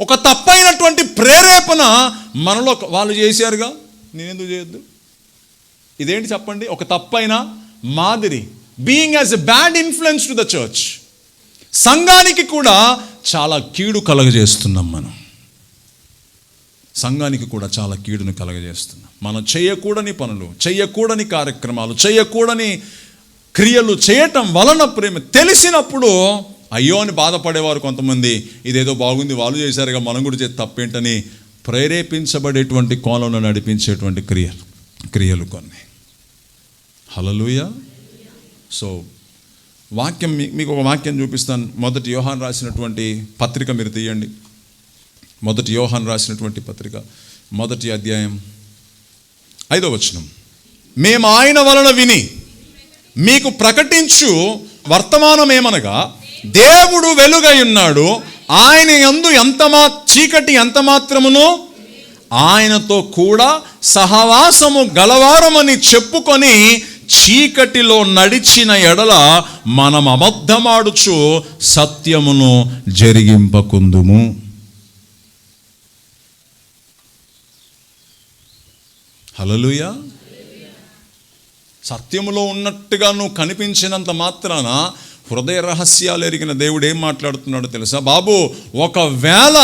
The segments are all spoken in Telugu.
ఒక తప్పైనటువంటి ప్రేరేపణ మనలో వాళ్ళు చేశారుగా. నేనెందుకు చేయొద్దు? ఇదేంటి చెప్పండి? ఒక తప్పైన మాదిరి. Being as a bad influence to the church సంఘానికి కూడా చాలా కీడు కలగజేస్తున్నాం మనం. సంఘానికి కూడా చాలా కీడును కలగజేస్తున్నాం. మనం చేయకూడని పనులు చేయకూడని కార్యక్రమాలు చేయకూడని క్రియలు చేయటం వలన ప్రేమ తెలిసినప్పుడు అయ్యో అని బాధపడేవారు కొంతమంది. ఇదేదో బాగుంది వాళ్ళు చేశారుగా మనం కూడా చేసి తప్పేంటని ప్రేరేపించబడేటువంటి కోణంలో నడిపించేటువంటి క్రియలు క్రియలు కొన్ని. హలలుయ సో వాక్యం మీ- మీకు ఒక వాక్యం చూపిస్తాను. మొదటి యోహాన్ రాసినటువంటి పత్రిక మీరు తీయండి. మొదటి యోహాన్ రాసినటువంటి పత్రిక మొదటి అధ్యాయం ఐదో వచనం. మేము ఆయన వలన విని మీకు ప్రకటించు వర్తమానం ఏమనగా దేవుడు వెలుగై ఉన్నాడు. ఆయన యందు ఎంత మా చీకటి ఎంత మాత్రమును ఆయనతో కూడా సహవాసము గలవారమని చెప్పుకొని చీకటిలో నడిచిన ఎడల మనం అబద్ధమాడుచు సత్యమును జరిగింపకుందుము. హలలుయా సత్యములో ఉన్నట్టుగా నువ్వు కనిపించినంత మాత్రాన హృదయ రహస్యాలు ఎరిగిన దేవుడు ఏం మాట్లాడుతున్నాడో తెలుసా? బాబు ఒకవేళ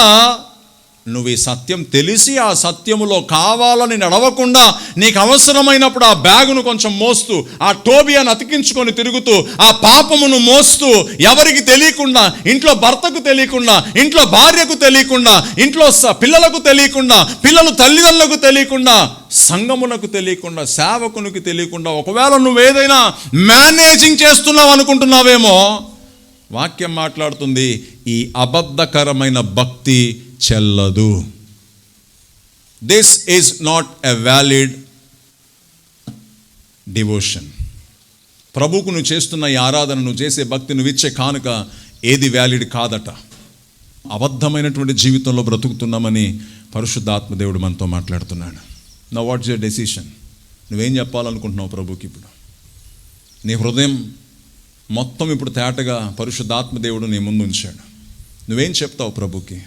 నువ్వు ఈ సత్యం తెలిసి ఆ సత్యములో కావాలని నడవకుండా నీకు అవసరమైనప్పుడు ఆ బ్యాగును కొంచెం మోస్తూ ఆ టోబియాను అతికించుకొని తిరుగుతూ ఆ పాపమును మోస్తూ ఎవరికి తెలియకుండా ఇంట్లో భర్తకు తెలియకుండా ఇంట్లో భార్యకు తెలియకుండా ఇంట్లో స- పిల్లలకు తెలియకుండా పిల్లలు తల్లిదండ్రులకు తెలియకుండా సంగమునకు తెలియకుండా సేవకునికి తెలియకుండా ఒకవేళ నువ్వేదైనా మేనేజింగ్ చేస్తున్నావు అనుకుంటున్నావేమో వాక్యం మాట్లాడుతుంది ఈ అబద్ధకరమైన భక్తి చెల్లదు. This is not a valid devotion ప్రభుకు నువ్వు చేస్తున్న ఈ ఆరాధన నువ్వు చేసే భక్తి నువ్వు ఇచ్చే కానుక ఏది వ్యాలిడ్ కాదట. అబద్ధమైనటువంటి జీవితంలో బ్రతుకుతున్నామని పరిశుద్ధాత్మ దేవుడు మనతో మాట్లాడుతున్నాడు. నా వాట్స్ యువర్ డెసిషన్ నువ్వేం చెప్పాలనుకుంటున్నావు ప్రభుకి ఇప్పుడు? నీ హృదయం మొత్తం ఇప్పుడు తేటగా పరిశుద్ధాత్మ దేవుడు నీ ముందు ఉంచాడు. నువ్వేం చెప్తావు ప్రభుకి?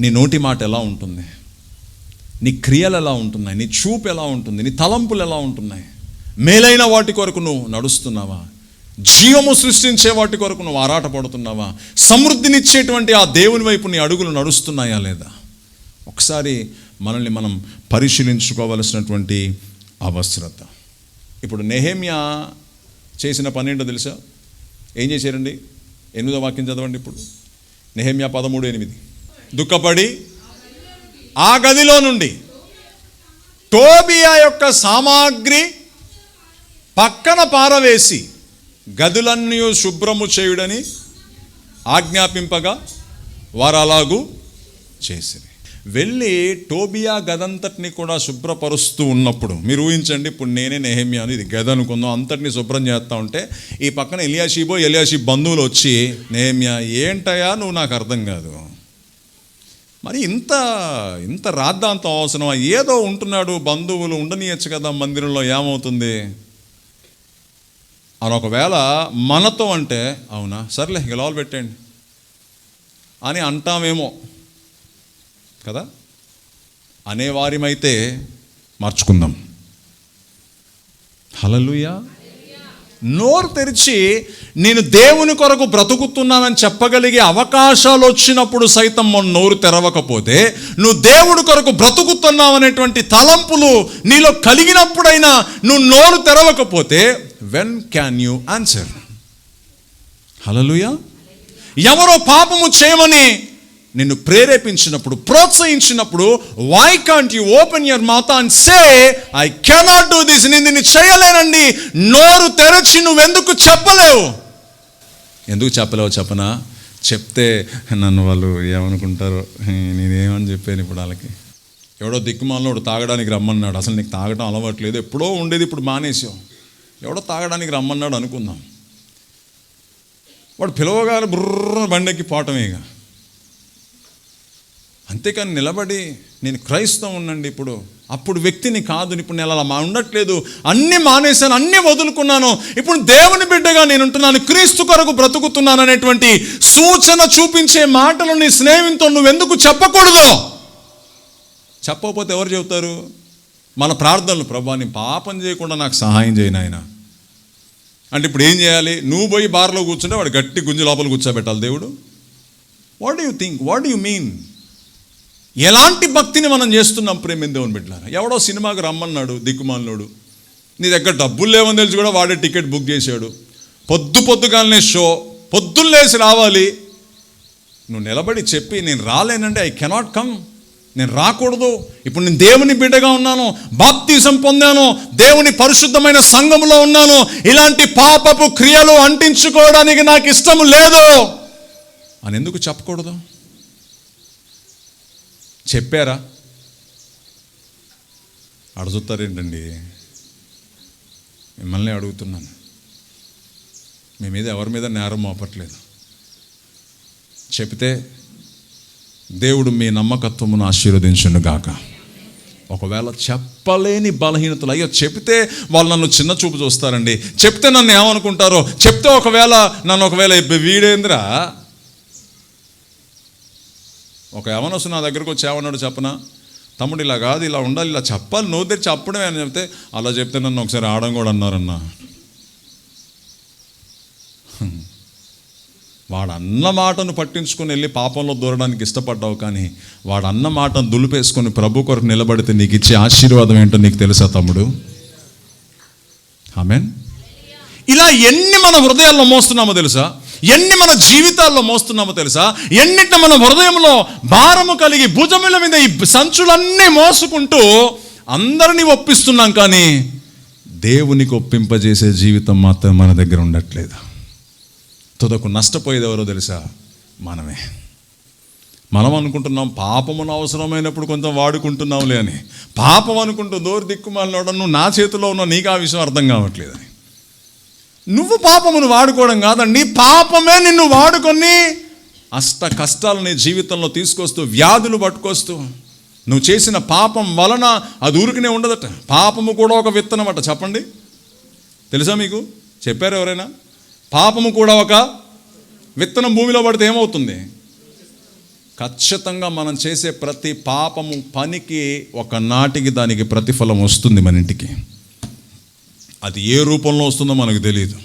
నీ నోటి మాట ఎలా ఉంటుంది? నీ క్రియలు ఎలా ఉంటున్నాయి? నీ చూపు ఎలా ఉంటుంది? నీ తలంపులు ఎలా ఉంటున్నాయి? మేలైన వాటి కొరకు నువ్వు నడుస్తున్నావా? జీవము సృష్టించే వాటి కొరకు నువ్వు ఆరాటపడుతున్నావా? సమృద్ధినిచ్చేటువంటి ఆ దేవుని వైపు నీ అడుగులు నడుస్తున్నాయా లేదా? ఒకసారి మనల్ని మనం పరిశీలించుకోవలసినటువంటి అవసరత. ఇప్పుడు నెహేమియా చేసిన పని ఏంటో తెలుసా? ఏం చేశారండి? ఎనిమిదో వాక్యం చదవండి ఇప్పుడు. నెహేమియా పదమూడు ఎనిమిది. దుఃఖపడి ఆ గదిలో నుండి టోబియా యొక్క సామాగ్రి పక్కన పారవేసి గదులన్నీ శుభ్రము చేయుడని ఆజ్ఞాపింపగా వారు అలాగూ చేసిరి. వెళ్ళి టోబియా గదంతటిని కూడా శుభ్రపరుస్తూ ఉన్నప్పుడు మీరు ఊహించండి ఇప్పుడు నేనే నెహమ్యాను ఇది గద అనుకుందాం అంతటిని శుభ్రం చేస్తా ఉంటే ఈ పక్కన ఎలియాషీబో ఎలియాషీబ్ బంధువులు వచ్చి నెహమ్యా ఏంటయా నువ్వు నాకు అర్థం కాదు. మరి ఇంత ఇంత రాద్దాంతం అవసరం ఏదో ఉంటున్నాడు బంధువులు ఉండనీయచ్చు కదా మందిరంలో ఏమవుతుంది? అని ఒకవేళ మనతో అంటే అవునా సర్లే గెలవలు పెట్టండి అని అంటామేమో. కదా? అనేవారిమైతే మార్చుకుందాం. హలలుయా నోరు తెరిచి నేను దేవుని కొరకు బ్రతుకుతున్నానని చెప్పగలిగే అవకాశాలు వచ్చినప్పుడు సైతం మన నోరు తెరవకపోతే నువ్వు దేవుడి కొరకు బ్రతుకుతున్నావు అనేటువంటి తలంపులు నీలో కలిగినప్పుడైనా నువ్వు నోరు తెరవకపోతే when can you answer hallelujah ఎవరో పాపము చేయమని నిన్ను ప్రేరేపించినప్పుడు ప్రోత్సహించినప్పుడు why can't you open your mouth and say I cannot do this నేను దీన్ని చేయలేనండి నోరు తెరచి నువ్వెందుకు చెప్పలేవు? ఎందుకు చెప్పలేవు చెప్పనా? చెప్తే నన్ను వాళ్ళు ఏమనుకుంటారో నేనేమని చెప్పాను ఇప్పుడు వాళ్ళకి. ఎవడో దిక్కుమాలనోడు తాగడానికి రమ్మన్నాడు అసలు నీకు తాగడం అలవాట్లేదు ఎప్పుడో ఉండేది ఇప్పుడు మానేసావు ఎవడో తాగడానికి రమ్మన్నాడు అనుకుందాం. వాడు పిలవగానే బుర్ర బండెక్కి పోవటమే ఇక. అంతేకాని నిలబడి నేను క్రైస్తవం ఉండండి ఇప్పుడు. అప్పుడు వ్యక్తిని కాదు ఇప్పుడు నేను అలా మా ఉండట్లేదు. అన్నీ మానేశాను అన్నీ వదులుకున్నాను. ఇప్పుడు దేవుని బిడ్డగా నేను ఉంటున్నాను క్రీస్తు కొరకు బ్రతుకుతున్నాను అనేటువంటి సూచన చూపించే మాటలు నీ నువ్వు నువ్వెందుకు చెప్పకూడదు? చెప్పకపోతే ఎవరు చెబుతారు? మన ప్రార్థనలు ప్రభాని పాపం చేయకుండా నాకు సహాయం చేయను ఆయన అంటే ఇప్పుడు ఏం చేయాలి? నువ్వు పోయి బార్లో కూర్చుంటే వాడు గట్టి గుంజు లోపల కూర్చోబెట్టాలి దేవుడు. What you think what you mean ఎలాంటి భక్తిని మనం చేస్తున్నాం ప్రేమిన్ దేవుని బిడ్డలారా? ఎవడో సినిమాకి రమ్మన్నాడు దిక్కుమాలినోడు. నీ దగ్గర డబ్బులు లేవని తెలిసి కూడా వాడే టికెట్ బుక్ చేశాడు. పొద్దు పొద్దుగాలనే షో పొద్దున్నేసి రావాలి. నువ్వు నిలబడి చెప్పి నేను రాలేనంటే ఐ కెనాట్ కమ్ నేను రాకూడదు. ఇప్పుడు నేను దేవుని బిడ్డగా ఉన్నాను బాప్తీసం పొందాను దేవుని పరిశుద్ధమైన సంఘములో ఉన్నాను. ఇలాంటి పాపపు క్రియలు అంటించుకోవడానికి నాకు ఇష్టం లేదు. అని ఎందుకు చెప్పకూడదు? చెప్పారా? అడుగుతారేంటండి మిమ్మల్ని అడుగుతున్నాను. మీ మీద ఎవరి మీద నేరం మోపట్లేదు. చెప్తే దేవుడు మీ నమ్మకత్వమును ఆశీర్వదించును గాక. ఒకవేళ చెప్పలేని బలహీనతలు అయ్యో చెప్తే వాళ్ళు నన్ను చిన్న చూపు చూస్తారండి. చెప్తే నన్ను ఏమనుకుంటారో? చెప్తే ఒకవేళ నన్ను ఒకవేళ వీడేంద్రా? ఒక యవనసు నా దగ్గరకు వచ్చి ఏమన్నాడు చెప్పనా? తమ్ముడు ఇలా కాదు ఇలా ఉండాలి ఇలా చెప్పాలి నో తెరిచి చెప్పడమే అని చెప్తే అలా చెప్తే నన్ను ఒకసారి ఆడం కూడా అన్నారన్న. వాడు అన్న మాటను పట్టించుకొని వెళ్ళి పాపంలో దూరడానికి ఇష్టపడ్డావు కానీ వాడు అన్న మాటను దులిపేసుకొని ప్రభు కొరకు నిలబడితే నీకు ఇచ్చే ఆశీర్వాదం ఏంటో నీకు తెలుసా తమ్ముడు? ఆమెన్. ఇలా ఎన్ని మన హృదయాల్లో మోస్తున్నామో తెలుసా? ఎన్ని మన జీవితాల్లో మోస్తున్నామో తెలుసా? ఎన్నిటిని మన హృదయంలో భారము కలిగి భుజముల మీద ఈ సంచులన్నీ మోసుకుంటూ అందరినీ ఒప్పిస్తున్నాం కానీ దేవునికి ఒప్పింపజేసే జీవితం మాత్రం మన దగ్గర ఉండట్లేదు. తుదకు నష్టపోయేది ఎవరో తెలుసా? మనమే. మనం అనుకుంటున్నాం పాపమును అవసరమైనప్పుడు కొంచెం వాడుకుంటున్నాంలే అని. పాపం అనుకుంటూ దోరు దిక్కుమాలినోడ నువ్వు నా చేతిలో ఉన్న నీకు ఆ విషయం అర్థం కావట్లేదని నువ్వు పాపమును వాడుకోవడం కాదండి. పాపమే నిన్ను వాడుకొని అష్ట కష్టాలు నీ జీవితంలో తీసుకొస్తూ వ్యాధులు పట్టుకొస్తూ నువ్వు చేసిన పాపం వలన అది ఊరికనే ఉండదట. పాపము కూడా ఒక విత్తనం అట చెప్పండి. తెలుసా మీకు? చెప్పారు ఎవరైనా? పాపము కూడా ఒక విత్తనం భూమిలో పడితే ఏమవుతుంది? ఖచ్చితంగా మనం చేసే ప్రతి పాపము పనికి ఒక నాటికి దానికి ప్రతిఫలం వస్తుంది మన ఇంటికి. అది ఏ రూపంలో వస్తుందో మనకు తెలియదు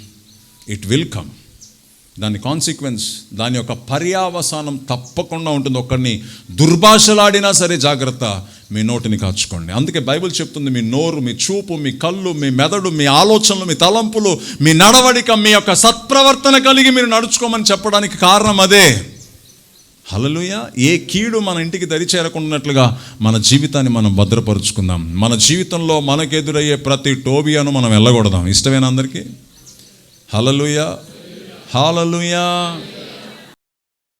ఇట్ విల్ కమ్ దాని కాన్సిక్వెన్స్ దాని యొక్క పర్యావసానం తప్పకుండా ఉంటుంది. ఒకరిని దుర్భాషలాడినా సరే జాగ్రత్త మీ నోటిని కాచుకోండి. అందుకే బైబిల్ చెప్తుంది మీ నోరు మీ చూపు మీ కళ్ళు మీ మెదడు మీ ఆలోచనలు మీ తలంపులు మీ నడవడిక మీ యొక్క సత్ప్రవర్తన కలిగి మీరు నడుచుకోమని చెప్పడానికి కారణం అదే. హలలుయ ఏ కీడు మన ఇంటికి దరి చేరకుండాట్లుగా మన జీవితాన్ని మనం భద్రపరుచుకుందాం. మన జీవితంలో మనకెదురయ్యే ప్రతి టోబియాను మనం వెళ్ళకూడదాం ఇష్టమేనా అందరికీ? హలలుయ హాలలుయా